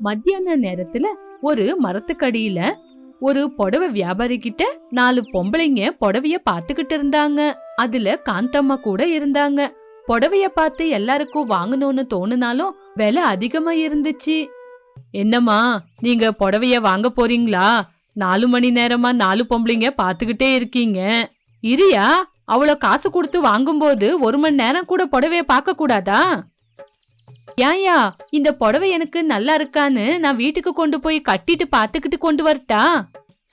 மத்தியான நேரத்துல ஒரு மரத்துக்கடியில ஒரு புடவை வியாபாரி கிட்ட நாலு பொம்பளைங்க புடவைய பாத்துக்கிட்டு இருந்தாங்க. அதுல காந்தம்மா கூட இருந்தாங்க. புடவைய பார்த்து எல்லாருக்கும் வாங்கணும்னு தோணுனாலும் விலை அதிகமா இருந்துச்சு. என்னம்மா நீங்க புடவைய வாங்க போறீங்களா? நாலு மணி நேரமா நாலு பொம்பளைங்க பாத்துக்கிட்டே இருக்கீங்க. இரியா அவ்வளோ காசு கொடுத்து வாங்கும்போது ஒரு மணி நேரம் கூட புடவைய பார்க்க கூடாதா ஏன்யா இந்த புடவை எனக்கு நல்லா இருக்கான்னு நான் வீட்டுக்கு கொண்டு போய் கட்டிட்டு பாத்துக்கிட்டு கொண்டு வரட்டா?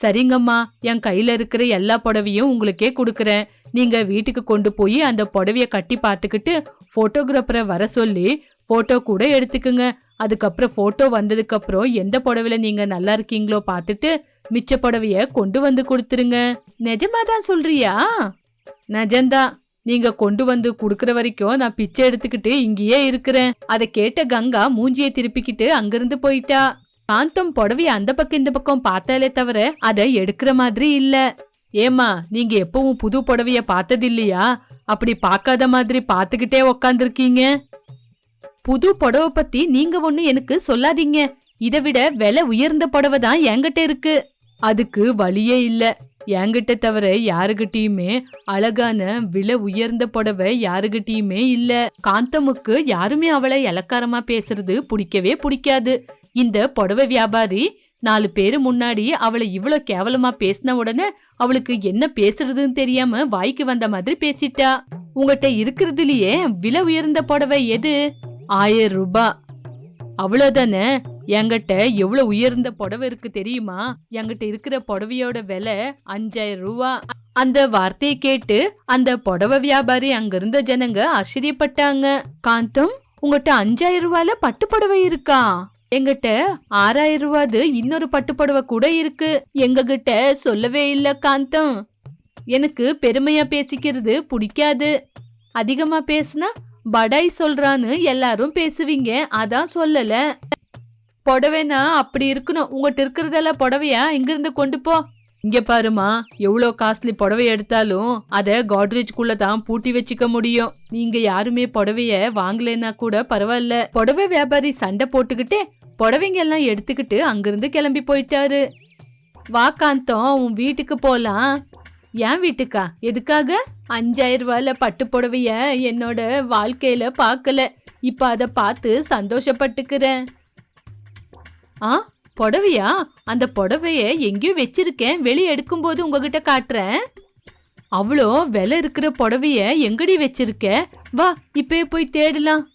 சரிங்கம்மா என் கையில இருக்கிற எல்லா புடவையும் உங்களுக்கே கொடுக்கறேன். நீங்க வீட்டுக்கு கொண்டு போய் அந்த புடவைய கட்டி பாத்துக்கிட்டு போட்டோகிராஃபரை வர சொல்லி போட்டோ கூட எடுத்துக்குங்க. அதுக்கப்புறம் போட்டோ வந்ததுக்கு அப்புறம் எந்த புடவையில நீங்க நல்லா இருக்கீங்களோ பார்த்துட்டு மிச்ச புடவைய கொண்டு வந்து கொடுத்துருங்க. நிஜமாதான் சொல்றியா? நஜந்தா நீங்க கொண்டு வந்து குடுக்கற வரைக்கும் நான் பிச்சை எடுத்துக்கிட்டு இங்கேயே இருக்கிறேன். அதை கேட்ட கங்கா மூஞ்சியை திருப்பிக்கிட்டு அங்கிருந்து போயிட்டா. காந்தம் புடவைய அந்த பக்கம் இந்த பக்கம் பார்த்தாலே தவிர அதை எடுக்கிற மாதிரி இல்ல. ஏமா நீங்க எப்பவும் புது புடவைய பார்த்தது இல்லையா? அப்படி பார்க்காத மாதிரி பார்த்துக்கிட்டே உக்காந்துருக்கீங்க. புது புடவை பத்தி நீங்க ஒண்ணு எனக்கு சொல்லாதீங்க. இதை விட விலை உயர்ந்த புடவை தான் என்கிட்ட இருக்கு. அதுக்கு வழியே இல்ல. என்கிட்ட தவிர யாருகிட்டயுமே அழகான விலை உயர்ந்த புடவை யாருகிட்டயுமே இல்ல. காந்தமுக்கு யாருமே அவளை இலக்காரமா பேசுறது பிடிக்கவே பிடிக்காது. இந்த புடவை வியாபாரி நாலு பேரு முன்னாடி அவளை இவ்வளோ கேவலமா பேசின உடனே அவளுக்கு என்ன பேசுறதுன்னு தெரியாம வாய்க்கு வந்த மாதிரி பேசிட்டா. உங்ககிட்ட இருக்கிறதுலயே விலை உயர்ந்த புடவை எது? ஆயிரம் ரூபாய் அவ்வளோதானே என்கிட்ட எவ்வளவு உயர்ந்த புடவை இருக்கு தெரியுமா? என்கிட்ட இருக்கிற புடவையோட விலை அஞ்சாயிரம் ரூபா. அந்த வார்த்தையை கேட்டு அந்த புடவை வியாபாரி அங்க இருந்த ஜனங்க ஆச்சரியப்பட்டாங்க. காந்தம் உங்ககிட்ட அஞ்சாயிரம் ரூபாயில பட்டு புடவை இருக்கா? எங்கிட்ட ஆறாயிரம் ரூபாது இன்னொரு பட்டு புடவை கூட இருக்கு. எங்க கிட்ட சொல்லவே இல்ல காந்தம். எனக்கு பெருமையா பேசிக்கிறது பிடிக்காது. அதிகமா பேசுனா படாய் சொல்றான்னு எல்லாரும் பேசுவீங்க. அதான் சொல்லல. புடவைனா அப்படி இருக்கணும். உங்கள்கிட்ட இருக்கிறதெல்லாம் புடவையா? இங்கிருந்து கொண்டு போ. இங்க பாருமா எவ்வளோ காஸ்ட்லி புடவை எடுத்தாலும் அதை காட்ரேஜ்குள்ள தான் பூட்டி வச்சுக்க முடியும். நீங்க யாருமே புடவைய வாங்கலைன்னா கூட பரவாயில்ல. புடவை வியாபாரி சண்டை போட்டுக்கிட்டே புடவைங்க எல்லாம் எடுத்துக்கிட்டு அங்கிருந்து கிளம்பி போயிட்டாரு. வாக்காந்தம் உன் வீட்டுக்கு போலாம். ஏன் வீட்டுக்கா? எதுக்காக? அஞ்சாயிரம் ரூபாயில பட்டு புடவைய என்னோட வாழ்க்கையில பார்க்கல. இப்ப அதை பார்த்து சந்தோஷப்பட்டுக்கிறேன். ஆ புடவையா? அந்த புடவைய எங்கேயோ வச்சிருக்கேன். வெளியே எடுக்கும்போது உங்ககிட்ட காட்டுறேன். அவ்வளோ விலை இருக்கிற புடவைய எங்கடி வச்சிருக்க? வா இப்பயே போய் தேடலாம்.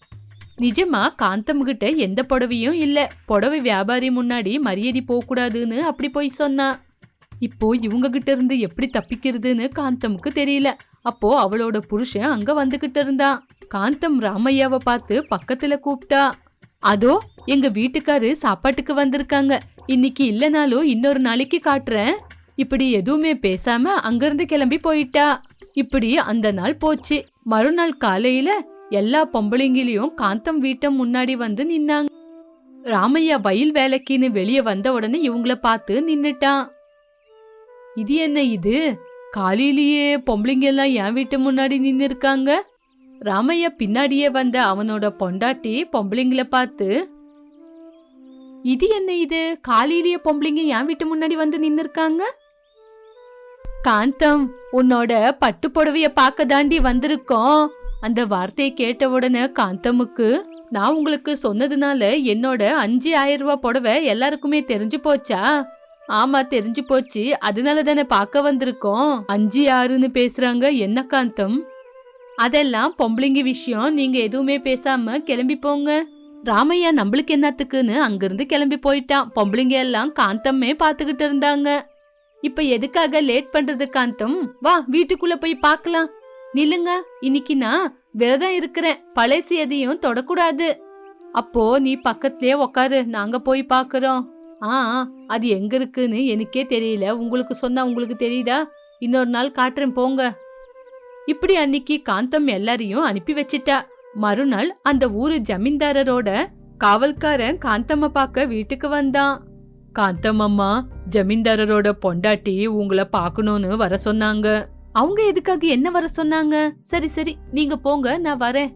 நிஜமா காந்தம் கிட்ட எந்த புடவையும் இல்லை. புடவை வியாபாரி முன்னாடி மரியாதை போகக்கூடாதுன்னு அப்படி போய் சொன்னா. இப்போ இவங்க கிட்ட இருந்து எப்படி தப்பிக்கிறதுன்னு காந்தமுக்கு தெரியல. அப்போ அவளோட புருஷன் அங்க வந்துகிட்டு இருந்தான். காந்தம் ராமையாவை பார்த்து பக்கத்துல கூப்பிட்டா. அதோ எங்க வீட்டுக்காரு சாப்பாட்டுக்கு வந்திருக்காங்க. இன்னைக்கு இல்லனாலும் இன்னொரு நாளைக்கு காட்டுறேன். இப்படி எதுவுமே பேசாம அங்கிருந்து கிளம்பி போயிட்டா. இப்படி அந்த நாள் போச்சு. மறுநாள் காலையில எல்லா பொம்பளைங்களையும் காந்தம் வீட்டை முன்னாடி வந்து நின்னாங்க. ராமையா வயல் வேலைக்குன்னு வெளியே வந்த உடனே இவங்கள பார்த்து நின்னுட்டான். இது என்ன இது? காலையிலேயே பொம்பளைங்க எல்லாம் என் வீட்டு முன்னாடி நின்னு இருக்காங்க ராமையா பின்னாடியே வந்த அவனோட பொண்டாட்டி பொம்பளைங்கள பார்த்து இது என்ன இது? காலையிலேயே பொம்பளைங்க என் வீட்டு முன்னாடி வந்து நின்னு இருக்காங்க காந்தம் உன்னோட பட்டு புடவைய பார்க்க தாண்டி வந்திருக்கோம். அந்த வார்த்தையை கேட்ட உடனே காந்தமுக்கு நான் உங்களுக்கு சொன்னதுனால என்னோட அஞ்சு ஆயிரம் ரூபாய் புடவை எல்லாருக்குமே தெரிஞ்சு போச்சா? ஆமா தெரிஞ்சு போச்சு. அதனால தானே பார்க்க வந்திருக்கோம். அஞ்சு ஆறுன்னு பேசுறாங்க. என்ன காந்தம்? அதெல்லாம் பொம்பளைங்க விஷயம். நீங்க எதுவுமே பேசாம கிளம்பி போங்க. ராமையா நம்மளுக்கு என்னத்துக்குன்னு அங்கிருந்து கிளம்பி போயிட்டான். பொம்பளைங்க எல்லாம் காந்தமே பாத்துக்கிட்டு இருந்தாங்க. இப்ப எதுக்காக லேட் பண்றது காந்தம்? வா வீட்டுக்குள்ள போய் பார்க்கலாம். நில்லுங்க இன்னைக்கு நான் விரதம் இருக்கிறேன். பழசு எதையும் தொடக்கூடாது. அப்போ நீ பக்கத்துலயே உக்காரு நாங்க போய் பாக்குறோம் ஆ ஆ, அது எங்க இருக்குன்னு எனக்கே தெரியல. உங்களுக்கு சொன்னா உங்களுக்கு தெரியுதா? இன்னொரு நாள் காட்டுறேன் போங்க. இப்படி அன்னைக்கு காந்தம் எல்லாரையும் அனுப்பி வச்சிட்டா. மறுநாள் அந்த ஊரு ஜமீன்தாரரோட காவல்காரன் காந்தம்மா பார்க்க வீட்டுக்கு வந்தான். காந்தம் அம்மா ஜமீன்தாரரோட பொண்டாட்டி உங்களை பார்க்கணும்னு வர சொன்னாங்க. அவங்க எதுக்காக என்ன வர சொன்னாங்க? சரி சரி நீங்க போங்க நான் வரேன்.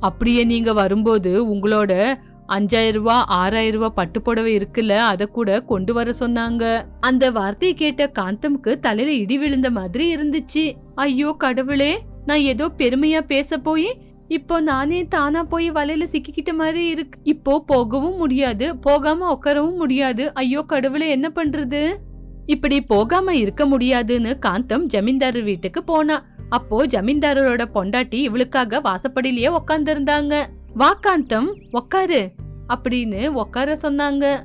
அப்படியே நீங்க வரும்போது உங்களோட அஞ்சாயிரம் ரூபா ஆறாயிரம் ரூபாய் பட்டு புடவை இருக்குல்ல அத கூட கொண்டு வர சொன்னாங்க. அந்த வார்த்தையை கேட்ட காந்தம்க்கு தலையில இடி விழுந்த மாதிரி இருந்துச்சு. ஐயோ கடவுளே நான் ஏதோ பெருமையா பேச போய் இப்போ நானே தானா போய் வலையில சிக்கிக்கிட்ட மாதிரி இருக்கு. இப்போ போகவும் முடியாது போகாம உட்காரவும் முடியாது. ஐயோ கடவுளே என்ன பண்றது? இப்படி போகாம இருக்க முடியாதுன்னு காந்தம் ஜமீன்தார் வீட்டுக்கு போனா. அப்போ ஜமீன்தாரரோட பொண்டாட்டி இவளுக்காக வாசப்படியிலேயே உக்காந்துருந்தாங்க வா காந்தம் உக்காரு அப்படின்னு உக்கார சொன்னாங்க.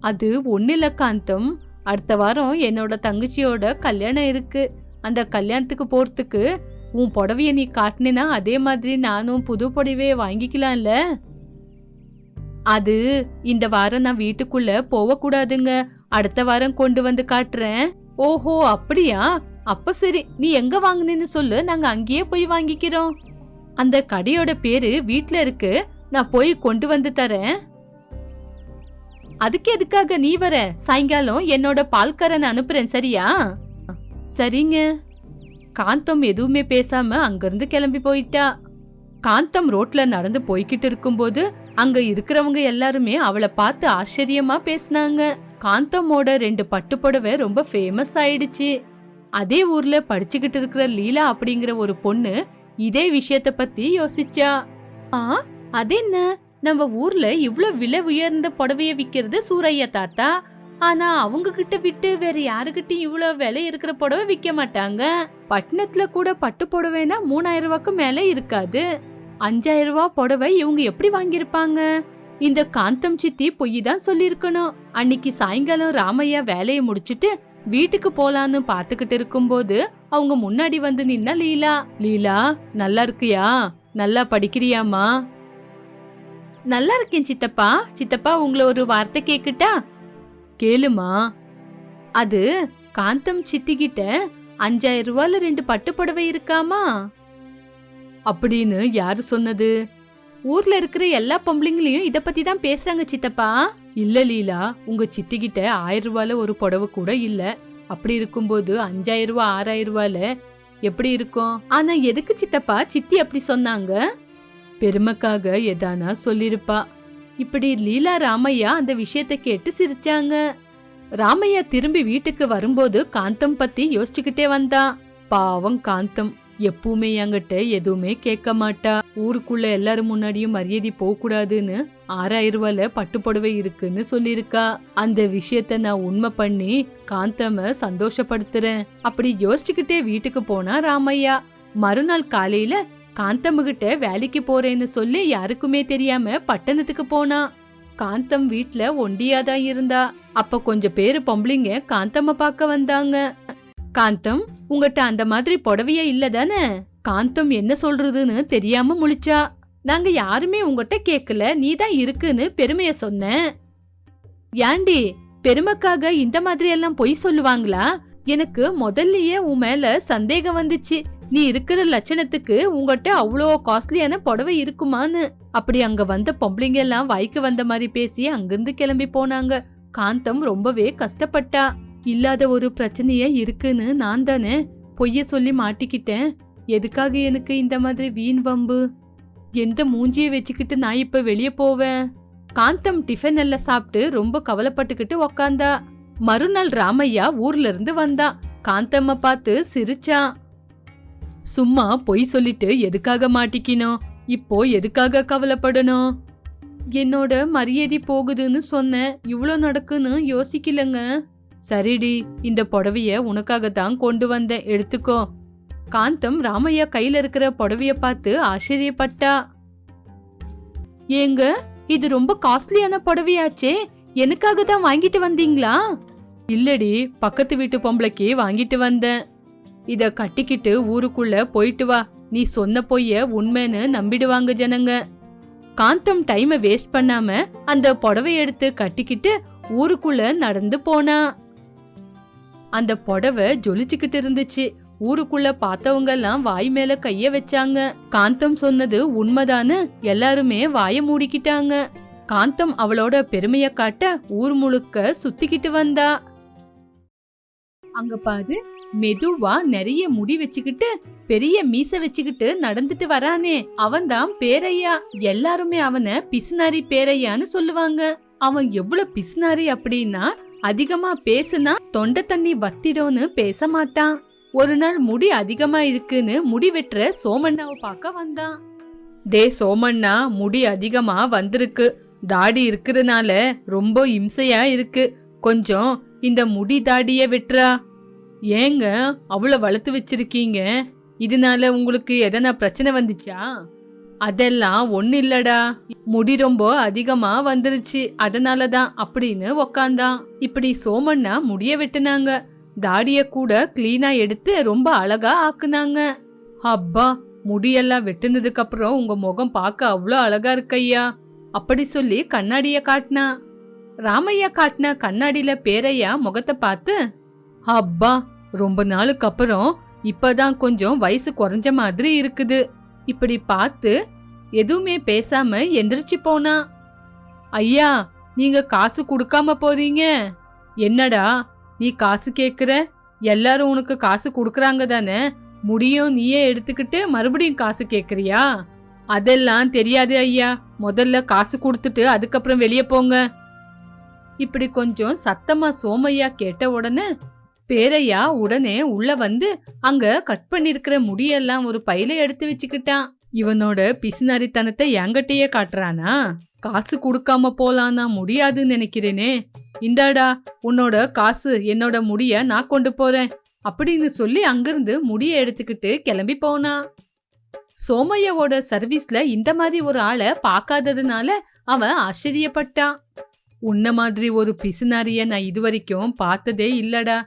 அது ஒன்னில காந்தம் அடுத்த வாரம் என்னோட தங்கச்சியோட கல்யாணம் இருக்கு. அந்த கல்யாணத்துக்கு போறதுக்கு உன் புடவைய நீ காட்டினா அதே மாதிரி நானும் புது புடவைய வாங்கிக்கலாம்ல. அது இந்த வாரம் நான் வீட்டுக்குள்ள போகக்கூடாதுங்க. அடுத்த வாரம் கொண்டு வந்து காட்டுறேன். ஓஹோ அப்படியா? அப்ப சரி நீ எங்க வாங்குனேன்னு சொல்லு. நாங்க அங்கேயே போய் வாங்கிக்கிறோம். அந்த கடையோட பேரு வீட்ல இருக்கு. நான் போய் கொண்டு வந்து தரேன். அதுக்கு எதுக்காக நீ வர? சாயங்காலம் என்னோட பால்காரன் அனுப்புறேன் சரியா? சரிங்க. காந்தம் எதுவுமே பேசாம அங்கிருந்து கிளம்பி போயிட்டா. காந்தம் ரோட்ல நடந்து போய்கிட்டு இருக்கும்போது அங்க இருக்கிறவங்க எல்லாருமே அவளை பார்த்து ஆச்சரியமா பேசினாங்க. காந்தமோட ரெண்டு பட்டு புடவை ரொம்ப ஃபேமஸ் ஆயிடுச்சு. அதே ஊர்ல படிச்சுக்கிட்டு இருக்கிற லீலா அப்படிங்கிற ஒரு பொண்ணு இதே விஷயத்த பத்தி யோசிச்சா. ஆ அது என்ன நம்ம ஊர்ல இவ்ளோ விலை உயர்ந்த புடவைய விக்கிறது சூரையா தாத்தா. ஆனா அவங்க கிட்ட விட்டு வேற யாருகிட்டயும் இவ்வளவு விலை இருக்கிற புடவை விக்க மாட்டாங்க. பட்டணத்துல கூட பட்டு புடவைனா மூணாயிரம் ரூபாய்க்கு மேல இருக்காது. அஞ்சாயிரம் ரூபாய் புடவை இவங்க எப்படி வாங்கியிருப்பாங்க? இந்த காந்தம் சித்தி பொய் தான் சொல்லியிருக்கணும். அன்னைக்கு சாயங்காலம் ராமையா வேலையை முடிச்சிட்டு வீட்டுக்கு போலான்னு பாத்துக்கிட்டு இருக்கும்போது அவங்க முன்னாடி வந்து நின்னா லீலா லீலா நல்லா இருக்கியா? நல்லா படிக்கிறியாமா நல்லா இருக்கேன் சித்தப்பா. சித்தப்பா உங்களை ஒரு வார்த்தை கேக்கட்டா? கேளுமா. அது காந்தம் சித்திக்கிட்ட அஞ்சாயிரம் ரூபால ரெண்டு பட்டு புடவை இருக்காமா? அப்படின்னு யாரு சொன்னது? ஊர்ல இருக்கிற எல்லா பொம்பளைங்களையும் இத பத்தி தான் பேசுறாங்க சித்தப்பா. இல்ல லீலா உங்க சித்திகிட்ட ஆயிரம் ரூபால ஒரு புடவை கூட இல்ல. அப்படி இருக்கும்போது அஞ்சாயிரம் ரூபாய் ஆறாயிரம் ரூபால எப்படி இருக்கும்? ஆனா எதுக்கு சித்தப்பா? சித்தி அப்படி சொன்னாங்க. பெருமைக்காக எதானா சொல்லிருப்பா இப்படி லீலா ராமையா அந்த விஷயத்த கேட்டு சிரிச்சாங்க. ராமையா திரும்பி வீட்டுக்கு வரும்போது காந்தம் பத்தி யோசிச்சுக்கிட்டே வந்தான் பாவம் காந்தம். எப்பவுமே என்கிட்ட எதுவுமே கேட்க மாட்டா. ஊருக்குள்ள எல்லாரும் முன்னாடியும் மரியாதை போகக்கூடாதுன்னு ஆறாயிரம் ரூபாயில பட்டு புடவை இருக்குன்னு சொல்லியிருக்கா. அந்த விஷயத்த நான் உண்மை பண்ணி காந்தம சந்தோஷப்படுத்துறேன். அப்படி யோசிச்சுக்கிட்டே வீட்டுக்கு போனா ராமையா. மறுநாள் காலையில காந்தம்கிட்ட வேலைக்கு போறேன்னு சொல்லி யாருக்குமே தெரியாம பட்டணத்துக்கு போனா. காந்தம் வீட்ல ஒண்டியாதான் இருந்தா. அப்ப கொஞ்சம் பேரு பொம்பளைங்க காந்தம்ம பார்க்க வந்தாங்க. காந்தம் உங்ககிட்ட அந்த மாதிரி புடவையே இல்ல தானே? காந்தம் என்ன சொல்றதுன்னு தெரியாம முழிச்சா? நாங்க யாருமே உங்ககிட்ட கேக்கல நீ தான் இருக்குன்னு பெருமைய சொன்ன. ஏண்டி பெருமைக்காக இந்த மாதிரி எல்லாம் பொய் சொல்லுவாங்களா? எனக்கு முதல்லயே உன் மேல சந்தேகம் வந்துச்சு. நீ இருக்கிற லட்சணத்துக்கு உங்ககிட்ட அவ்வளோ காஸ்ட்லியான புடவை இருக்குமான்னு. அப்படி அங்க வந்த பொம்பளைங்க எல்லாம் வாய்க்கு வந்த மாதிரி பேசி அங்கிருந்து கிளம்பி போனாங்க. காந்தம் ரொம்பவே கஷ்டப்பட்டா. இல்லாத ஒரு பிரச்சனையே இருக்குன்னு நான் தானே பொய்ய சொல்லி மாட்டிக்கிட்டேன். எதுக்காக எனக்கு இந்த மாதிரி வீண் வம்பு? எந்த மூஞ்சியை வச்சுக்கிட்டு நான் இப்ப வெளியே போவேன்? காந்தம் டிஃபன் எல்லாம் சாப்பிட்டு ரொம்ப கவலைப்பட்டுக்கிட்டு உக்காந்தா. மறுநாள் ராமையா ஊர்ல இருந்து வந்தான் காந்தம்ம பார்த்து சிரிச்சான் சும்மா பொய் சொல்லிட்டு எதுக்காக மாட்டிக்கினோம்? இப்போ எதுக்காக கவலைப்படணும்? என்னோட மரியாதை போகுதுன்னு சொன்னேன். இவ்வளோ நடக்குன்னு யோசிக்கலங்க. சரிடி இந்த புடவைய உனக்காக தான் கொண்டு வந்தேன். எடுத்துக்கோ. காந்தம் ராமையா கையில இருக்கிற புடவைய பார்த்து ஆச்சரியப்பட்டா. ஏங்க இது ரொம்ப காஸ்ட்லியான புடவையாச்சே. எனக்காக தான் வாங்கிட்டு வந்தீங்களா? இல்லடி பக்கத்து வீட்டு பொம்பளைக்கு வாங்கிட்டு வந்தேன். இத கட்டிக்கிட்டு ஊருக்குள்ள போயிட்டு வா. நீ சொன்ன பொய்ய உண்மைன்னு நம்பிடுவாங்க ஜனங்க. காந்தம் டைமை வேஸ்ட் பண்ணாம அந்த புடவை எடுத்து கட்டிக்கிட்டு ஊருக்குள்ள நடந்து போனா. அந்த புடவை ஜொலிச்சுக்கிட்டு இருந்துச்சு. ஊருக்குள்ள பார்த்தவங்க எல்லாம் வாய் மேல கைய வச்சாங்க. காந்தம் சொன்னது உண்மைதான்னு எல்லாருமே வாய மூடிக்கிட்டாங்க. காந்தம் அவளோட பெருமைய காட்ட ஊர் முழுக்க சுத்திக்கிட்டு வந்தா. அங்க பாரு மெதுவா நிறைய முடி வச்சுக்கிட்டு பெரிய மீச வச்சுக்கிட்டு நடந்துட்டு வரானே. அவன்தான் பேரையா. எல்லாருமே அவனை பிசுனாரி பேரையான்னு சொல்லுவாங்க. அவன் எவ்வளவு பிசுனாரி அப்படின்னா அதிகமா பேசுனா தொண்டை தண்ணி வத்திடும்னு பேச மாட்டான். ஒரு நாள் முடி அதிகமா இருக்குன்னு முடி வெட்டுற சோமண்ணாவை பார்க்க வந்தான். டே சோமண்ணா முடி அதிகமா வந்திருக்கு. தாடி இருக்கிறதுனால ரொம்ப இம்சையா இருக்கு. கொஞ்சம் இந்த முடி தாடிய வெட்டுறா. ஏங்க அவ்வளோ வளர்த்து வச்சிருக்கீங்க? இதனால உங்களுக்கு எதனா பிரச்சனை வந்துச்சா? அதெல்லாம் ஒன்னும் இல்லடா. முடி ரொம்ப அதிகமா வந்துருச்சு. அதனாலதான் அப்படின்னு உக்காந்தான். இப்படி சோமண்ணா முடிய வெட்டுனாங்க. தாடிய கூட கிளீனா எடுத்து ரொம்ப அழகா ஆக்குனாங்க. அப்பா முடியெல்லாம் வெட்டுனதுக்கு அப்புறம் உங்க முகம் பார்க்க அவ்வளோ அழகா இருக்கையா அப்படி சொல்லி கண்ணாடிய காட்டினா. ராமையா காட்டின கண்ணாடியில பேரையா முகத்தை பார்த்து அப்பா ரொம்ப நாளுக்கு அப்புறம் இப்பதான் கொஞ்சம் வயசு குறைஞ்ச மாதிரி இருக்குது. இப்படி பார்த்து எதுவுமே பேசாம எந்திரிச்சு போனா. ஐயா நீங்க காசு கொடுக்காம போறீங்க. என்னடா நீ காசு கேக்குற? எல்லாரும் உனக்கு காசு கொடுக்கறாங்க தானே? முடியும் நீயே எடுத்துக்கிட்டு மறுபடியும் காசு கேக்குறியா? அதெல்லாம் தெரியாது ஐயா. முதல்ல காசு கொடுத்துட்டு அதுக்கப்புறம் வெளியே போங்க. இப்படி கொஞ்சம் சத்தமா சோமையா கேட்ட உடனே பேரையா உடனே உள்ள வந்து அங்க கட் பண்ணிருக்கிற முடியெல்லாம் ஒரு பையில எடுத்து வச்சுக்கிட்டான். இவனோட பிசுனாரித்தனத்தை என்கிட்டயே காட்டுறானா? காசு கொடுக்காம போலான்னா முடியாதுன்னு நினைக்கிறேனே. இந்தாடா உன்னோட காசு என்னோட முடிய நான் கொண்டு போறேன். அப்படின்னு சொல்லி அங்கிருந்து முடிய எடுத்துக்கிட்டு கிளம்பி போனா. சோமையாவோட சர்வீஸ்ல இந்த மாதிரி ஒரு ஆளை பார்க்காததுனால அவன் ஆச்சரியப்பட்டான். உன்ன மாதிரி ஒரு பிசுநாரிய நான் இதுவரைக்கும் பார்த்ததே இல்லடா.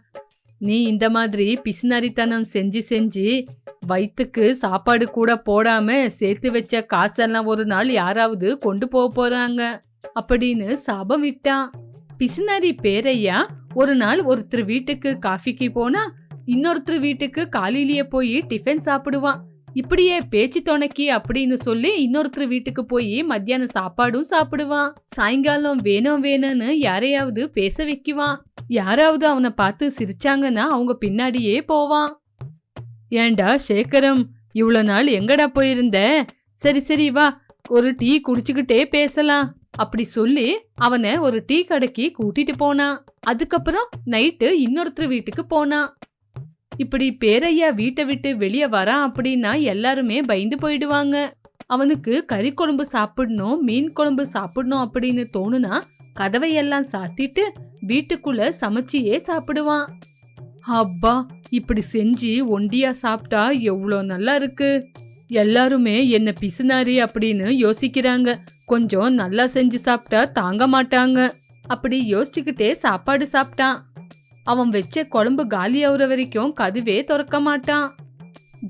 நீ இந்த மாதிரி பிசுனாரித்தனம் செஞ்சு செஞ்சு வயிற்றுக்கு சாப்பாடு கூட போடாம சேர்த்து வச்ச காசெல்லாம் ஒரு நாள் யாராவது கொண்டு போக போறாங்க. அப்படின்னு சாபம் விட்டான். பிசுனாரி பேரையா ஒரு நாள் ஒருத்தர் வீட்டுக்கு காஃபிக்கு போனா இன்னொருத்தர் வீட்டுக்கு காலையிலேயே போய் டிஃபன் சாப்பிடுவான். இப்படியே பேச்சு துணைக்கி அப்படின்னு சொல்லி இன்னொருத்தர் வீட்டுக்கு போய் மத்தியானம் சாப்பாடும் சாப்பிடுவான். சாயங்காலம் வேணும் வேணும்னு யாரையாவது பேச வைக்குவான். யாராவது அவனை பார்த்து சிரிச்சாங்கன்னா அவங்க பின்னாடியே போவான். ஏண்டா சேகரம் இவ்வளோ நாள் எங்கடா போயிருந்த? சரி சரி வா ஒரு டீ குடிச்சுக்கிட்டே பேசலாம். அப்படி சொல்லி அவனை ஒரு டீ கடைக்கு கூட்டிட்டு போனான். அதுக்கப்புறம் நைட்டு இன்னொருத்தர் வீட்டுக்கு போனான். இப்படி பேரையா வீட்டை விட்டு வெளியே வரான் அப்படின்னா எல்லாருமே பயந்து போயிடுவாங்க. அவனுக்கு கறி குழம்பு சாப்பிடணும் மீன் குழம்பு சாப்பிடணும் அப்படின்னு தோணுனா கதவையெல்லாம் சாத்திட்டு வீட்டுக்குள்ள சமைச்சியே சாப்பிடுவான். அப்பா இப்படி செஞ்சு ஒண்டியா சாப்பிட்டா எவ்வளோ நல்லா இருக்கு. எல்லாருமே என்ன பிசுனாரி அப்படின்னு யோசிக்கிறாங்க. கொஞ்சம் நல்லா செஞ்சு சாப்பிட்டா தாங்க மாட்டாங்க. அப்படி யோசிச்சுக்கிட்டே சாப்பாடு சாப்பிட்டான். அவன் வச்ச குழம்பு காலி ஆகுற வரைக்கும் கதுவே திறக்க மாட்டான்.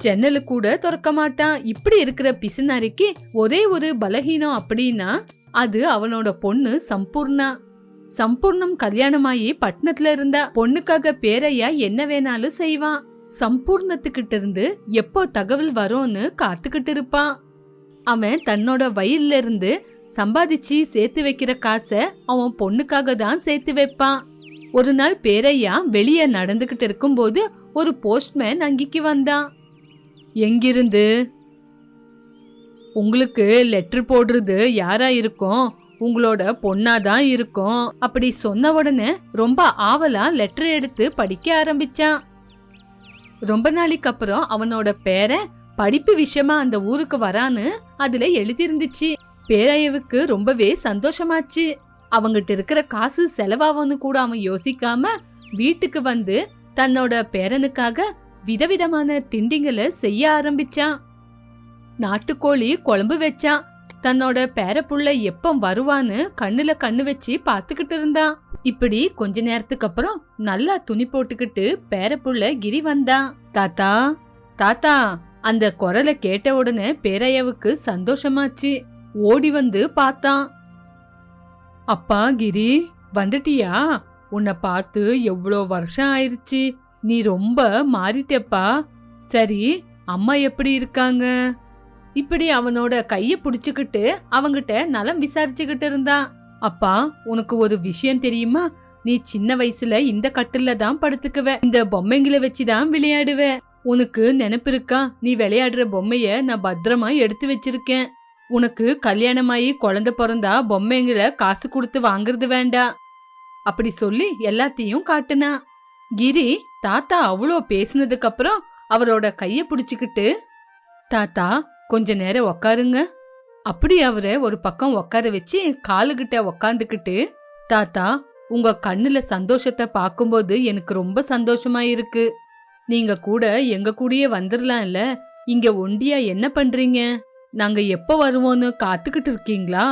ஜன்னலு கூட திறக்க மாட்டான். இப்படி இருக்கிற பிசுனாரிக்கு ஒரே ஒரு பலகீனம் அப்படின்னா அது அவனோட பொண்ணு சம்பூர்ணா. சம்பூர்ணம் கல்யாணமாயி பட்டணத்துல இருந்தா பொண்ணுக்காக பேரையா என்ன வேணாலும் செய்வான். சம்பூர்ணத்துக்கிட்ட இருந்து எப்போ தகவல் வரும்னு காத்துக்கிட்டு இருப்பான். அவன் தன்னோட வயல்ல இருந்து சம்பாதிச்சு சேர்த்து வைக்கிற காசை அவன் பொண்ணுக்காக தான் சேர்த்து வைப்பான். ஒரு நாள் பேரையா வெளியே நடந்துகிட்டு இருக்கும்போது ஒரு போஸ்ட்மேன் அங்கிக்கு வந்தான். எங்கிருந்து? உங்களுக்கு லெட்டர் போடுறது யாரா இருக்கும்? உங்களோட பொண்ணாதான் இருக்கும். அப்படி சொன்ன உடனே ரொம்ப ஆவலா லெட்டர் எடுத்து படிக்க ஆரம்பிச்சான். ரொம்ப நாளைக்கு அப்புறம் அவனோட பேரன் படிப்பு விஷயமா அந்த ஊருக்கு வரான்னு அதுல எழுதியிருந்துச்சு. பேரையவுக்கு ரொம்பவே சந்தோஷமாச்சு. அவங்கிட்ட இருக்கிற காசு செலவாகும்னு கூட அவன் யோசிக்காம வீட்டுக்கு வந்து தன்னோட பேரனுக்காக விதவிதமான திண்டிங்களை செய்ய ஆரம்பிச்சான். நாட்டுக்கோழி குழம்பு வச்சான். தன்னோட பேரப்புள்ள எப்போ வருவான்னு கண்ணுல கண்ணு வச்சு பார்த்துக்கிட்டு இருந்தான் இப்படி கொஞ்ச நேரத்துக்கு அப்புறம் நல்லா துணி போட்டுக்கிட்டு பேரப்புள்ள கிரி வந்தான் தாத்தா தாத்தா அந்த குரலை கேட்ட உடனே பேரையாவுக்கு சந்தோஷமாச்சு. ஓடி வந்து பார்த்தான். அப்பா கிரி வந்துட்டியா? உன்னை பார்த்து எவ்வளோ வருஷம் ஆயிடுச்சு நீ ரொம்ப மாறிட்டப்பா. சரி அம்மா எப்படி இருக்காங்க? இப்படி அவனோட கைய புடிச்சுக்கிட்டு அவங்கிட்ட நலம் விசாரிச்சுக்கிட்டு இருந்தான் அப்பா உனக்கு ஒரு விஷயம் தெரியுமா? நீ சின்ன வயசுல இந்த கட்டில்ல தான் படுத்துக்குவ. இந்த பொம்மைங்களை வச்சுதான் விளையாடுவ. உனக்கு நினப்பு இருக்கா? நீ விளையாடுற பொம்மைய நான் பத்திரமா எடுத்து வச்சிருக்கேன். உனக்கு கல்யாணமாயி குழந்தை பிறந்தா பொம்மைங்களை காசு கொடுத்து வாங்குறது வேண்டாம் அப்படி சொல்லி எல்லாத்தையும் காட்டுனா. கிரி தாத்தா அவ்வளோ பேசினதுக்கு அப்புறம் அவரோட கைய பிடிச்சுக்கிட்டு தாத்தா கொஞ்ச நேரம் உக்காருங்க. அப்படி அவரை ஒரு பக்கம் உட்கார வச்சு காலுகிட்ட உக்காந்துக்கிட்டு தாத்தா உங்க கண்ணுல சந்தோஷத்தை பார்க்கும்போது எனக்கு ரொம்ப சந்தோஷமா இருக்கு. நீங்க கூட எங்க கூடயே வந்துடலாம்ல இங்க ஒண்டியா என்ன பண்றீங்க? நாங்க எப்ப வருவோன்னு காத்துக்கிட்டு இருக்கீங்களா?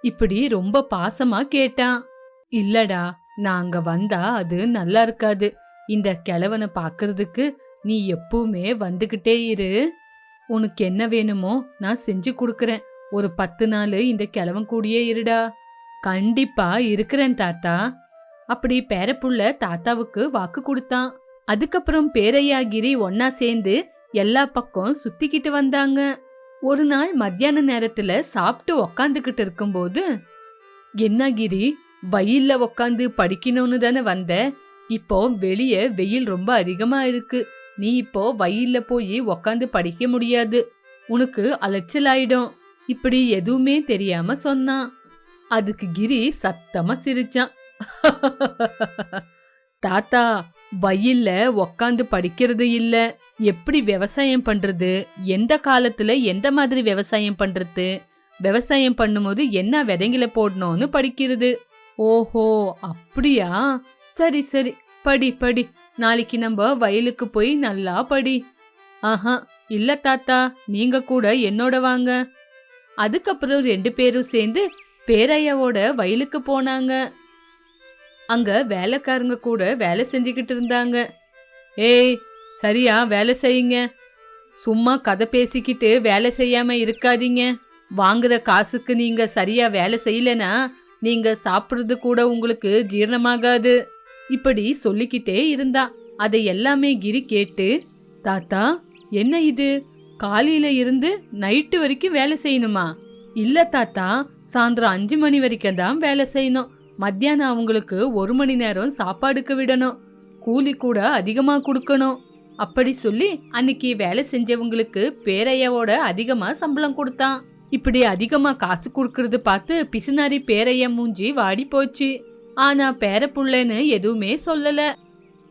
இப்படி ரொம்ப பாசமா கேட்டான் இல்லடா நாங்க வந்தா அது நல்லா இருக்காது. இந்த கிழவனை பார்க்கறதுக்கு நீ எப்பவுமே வந்துகிட்டே இரு. உனக்கு என்ன வேணுமோ நான் செஞ்சு கொடுக்கறேன். ஒரு பத்து நாள் இந்த கிழவன் கூடியே இருடா. கண்டிப்பா இருக்கிறேன் தாத்தா. அப்படி பேரப்புள்ள தாத்தாவுக்கு வாக்கு கொடுத்தான். அதுக்கப்புறம் பேரையா கிரி ஒன்னா சேர்ந்து எல்லா பக்கம் சுத்திக்கிட்டு வந்தாங்க. ஒரு நாள் மத்தியான நேரத்துல சாப்பிட்டு உக்காந்துக்கிட்டு இருக்கும்போது என்ன கிரி வயல்ல உக்காந்து படிக்கணும்னு தானே வந்த? இப்போ வெளியே வெயில் ரொம்ப அதிகமா இருக்கு. நீ இப்போ வயல்ல போய் உக்காந்து படிக்க முடியாது. உனக்கு அலைச்சல் ஆயிடும் இப்படி எதுவுமே தெரியாம சொன்னான். அதுக்கு கிரி சத்தமா சிரிச்சான். தாத்தா வயல்ல உக்காந்து படிக்கிறது இல்ல. எப்படி விவசாயம் பண்றது? எந்த காலத்துல எந்த மாதிரி விவசாயம் பண்றது? விவசாயம் பண்ணும்போது என்ன விதைங்களை போடணும்னு படிக்கிறது? ஓஹோ அப்படியா? சரி சரி. படி படி. நாளைக்கு நம்ம வயலுக்கு போய் நல்லா படி. ஆஹா இல்ல தாத்தா நீங்க கூட என்னோட வாங்க. அதுக்கப்புறம் ரெண்டு பேரும் சேர்ந்து பேரையாவோட வயலுக்கு போனாங்க. அங்க வேலைக்காரங்க கூட வேலை செஞ்சுக்கிட்டு இருந்தாங்க. ஏய் சரியா வேலை செய்யுங்க. சும்மா கதை பேசிக்கிட்டு வேலை செய்யாம இருக்காதீங்க. வாங்குற காசுக்கு நீங்க சரியா வேலை செய்யலனா நீங்க சாப்பிட்றது கூட உங்களுக்கு ஜீரணமாகாது. இப்படி சொல்லிக்கிட்டே இருந்தா. அதை எல்லாமே கிரி கேட்டு தாத்தா என்ன இது? காலையில இருந்து நைட்டு வரைக்கும் வேலை செய்யணுமா? இல்ல தாத்தா சாயந்தரம் அஞ்சு மணி வரைக்கும் தான் வேலை செய்யணும். மத்தியானம் அவங்களுக்கு ஒரு மணி நேரம் சாப்பாடுக்கு விடணும். கூலி கூட அதிகமா கொடுக்கணும். அப்படி சொல்லி அன்னைக்கு வேலை செஞ்சவங்களுக்கு பேரையாவோட அதிகமா சம்பளம் கொடுத்தான். இப்படி அதிகமா காசு கொடுக்கறது பார்த்து பிசுனாரி பேரைய மூஞ்சி வாடி போச்சு. ஆனா பேரப்புள்ளன்னு எதுவுமே சொல்லல.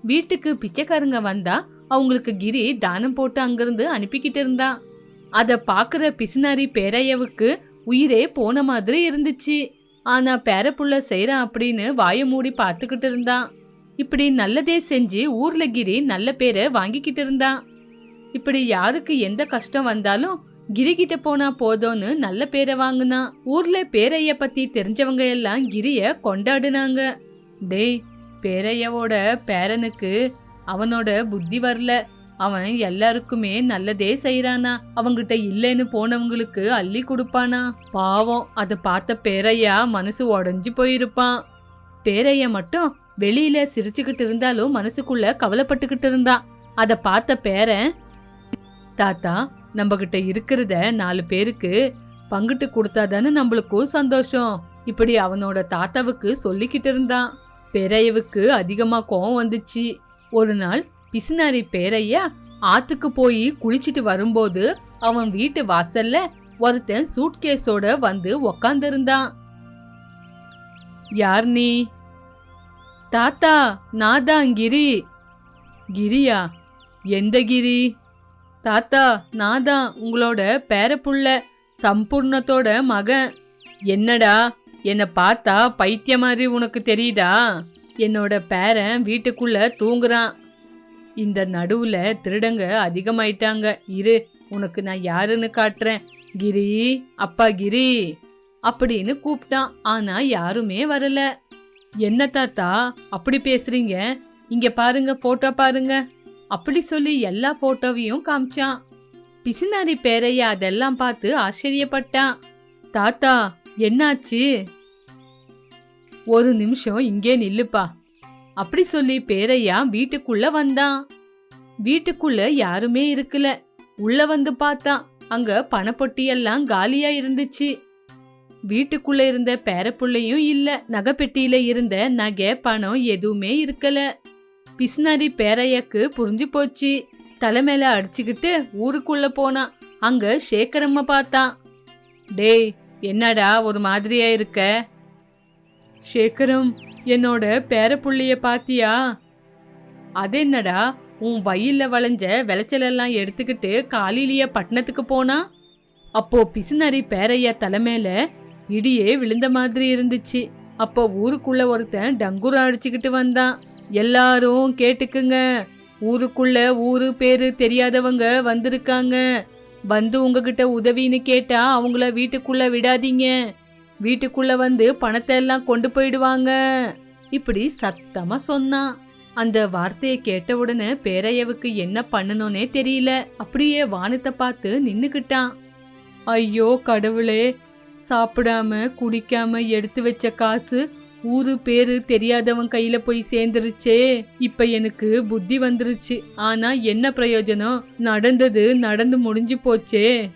வீட்டுக்கு பிச்சைக்காரங்க வந்தா அவங்களுக்கு கிரி தானம் போட்டு அங்கிருந்து அனுப்பிக்கிட்டு இருந்தான் அதை பார்க்குற பிசுனாரி பேரையவுக்கு உயிரே போன மாதிரி இருந்துச்சு. ஆனா பேரப்புள்ள செய்யறான் அப்படின்னு வாய மூடி பார்த்துக்கிட்டு இருந்தான் இப்படி நல்லதே செஞ்சு ஊர்ல கிரி நல்ல பேரை வாங்கிக்கிட்டு இருந்தான் இப்படி யாருக்கு எந்த கஷ்டம் வந்தாலும் கிரி கிட்ட போனா போதும்னு நல்ல பேரை வாங்கினான் ஊர்ல பேரைய பத்தி தெரிஞ்சவங்க எல்லாம் கிரிய கொண்டாடுனாங்க. டேய் பேரையவோட பேரனுக்கு அவனோட புத்தி வரல. அவன் எல்லாருக்குமே நல்லதே செய்யறானா அவங்கிட்ட இல்லைன்னு போனவங்களுக்கு அள்ளி கொடுப்பானா. பாவம் அதை பார்த்த பேரையா மனசு உடஞ்சு போயிருப்பான். பேரைய மட்டும் வெளியில சிரிச்சுக்கிட்டு இருந்தாலும் மனசுக்குள்ள கவலைப்பட்டுக்கிட்டு இருந்தான். அத பார்த்த பேரன் தாத்தா நம்மக்கிட்ட இருக்கிறத நாலு பேருக்கு பங்கிட்டு கொடுத்தாதானே நம்மளுக்கும் சந்தோஷம். இப்படி அவனோட தாத்தாவுக்கு சொல்லிக்கிட்டு இருந்தான். பேரையவுக்கு அதிகமாக கோவம் வந்துச்சு. ஒரு நாள் பிசுனாரி பேரையா ஆத்துக்கு போய் குளிச்சிட்டு வரும்போது அவன் வீட்டு வாசல்ல ஒருத்தன் சூட்கேஸோட வந்து உக்காந்துருந்தான். யார் நீ? தாத்தா நாதான் கிரி. கிரியா? எந்த கிரி? தாத்தா நான் தான் உங்களோட பேரப்புள்ள சம்பூர்ணத்தோட மகன். என்னடா என்னை பார்த்தா பைத்திய மாதிரி உனக்கு தெரியுதா? என்னோட பேரன் வீட்டுக்குள்ள தூங்குறான். இந்த நடுவுல திருடங்க அதிகமாயிட்டாங்க. இரு உனக்கு நான் யாருன்னு காட்டுறேன். கிரி அப்பா கிரி அப்படின்னு கூப்பிட்டான். ஆனா யாருமே வரல. என்ன தாத்தா அப்படி பேசுறீங்க? இங்க பாருங்க போட்டோ பாருங்க. அப்படி சொல்லி எல்லா போட்டோவையும் காமிச்சான். பிசினாரி பேரையா அதெல்லாம் பார்த்து ஆச்சரியப்பட்டான். தாத்தா என்னாச்சு? ஒரு நிமிஷம் இங்கே நில்லுப்பா. அப்படி சொல்லி பேரையா வீட்டுக்குள்ள வந்தான். வீட்டுக்குள்ள யாருமே இருக்கல. உள்ள வந்து பார்த்தான். அங்க பணப்பொட்டியெல்லாம் காலியா இருந்துச்சு. வீட்டுக்குள்ள இருந்த பேரப்புள்ளையும் இல்ல நகைப்பெட்டியில இருந்த நகை பணம் எதுவுமே இருக்கல. பிஸ்னாரி பேரையக்கு புரிஞ்சு போச்சு. தலைமையில அடிச்சுக்கிட்டு ஊருக்குள்ள போனான் அங்க சேகரம்ம பார்த்தான் டேய் என்னடா ஒரு மாதிரியா இருக்க? சேகரம் என்னோட பேரப்புள்ளைய பாத்தியா? அது என்னடா உன் வயல்ல வளைஞ்ச விளைச்சலெல்லாம் எடுத்துக்கிட்டு காலையிலேயே பட்டணத்துக்கு போனா? அப்போ பிசுநரி பேரையா தலைமையில இடியே விழுந்த மாதிரி இருந்துச்சு. அப்போ ஊருக்குள்ள ஒருத்தன் டங்குரா அடிச்சுக்கிட்டு வந்தான். எல்லாரும் கேட்டுக்குங்க. ஊருக்குள்ள ஊரு பேரு தெரியாதவங்க வந்திருக்காங்க. வந்து உங்ககிட்ட உதவின்னு கேட்டா அவங்கள வீட்டுக்குள்ள விடாதீங்க. வீட்டுக்குள்ள வந்து பணத்தை எல்லாம் கொண்டு போயிடுவாங்க. இப்படி சத்தமா சொன்னான் அந்த வார்த்தையை கேட்ட உடனே பேரையவுக்கு என்ன பண்ணணும்னே தெரியல. அப்படியே வானத்தை பார்த்து நின்னுக்கிட்டான். ஐயோ கடவுளே. சாப்பிடாம குடிக்காம எடுத்து வச்ச காசு ஊரு பேரு தெரியாதவன் கையில போய் சேர்ந்துருச்சே. இப்ப எனக்கு புத்தி வந்துருச்சு. ஆனா என்ன பிரயோஜனம்? நடந்தது நடந்து முடிஞ்சு போச்சே.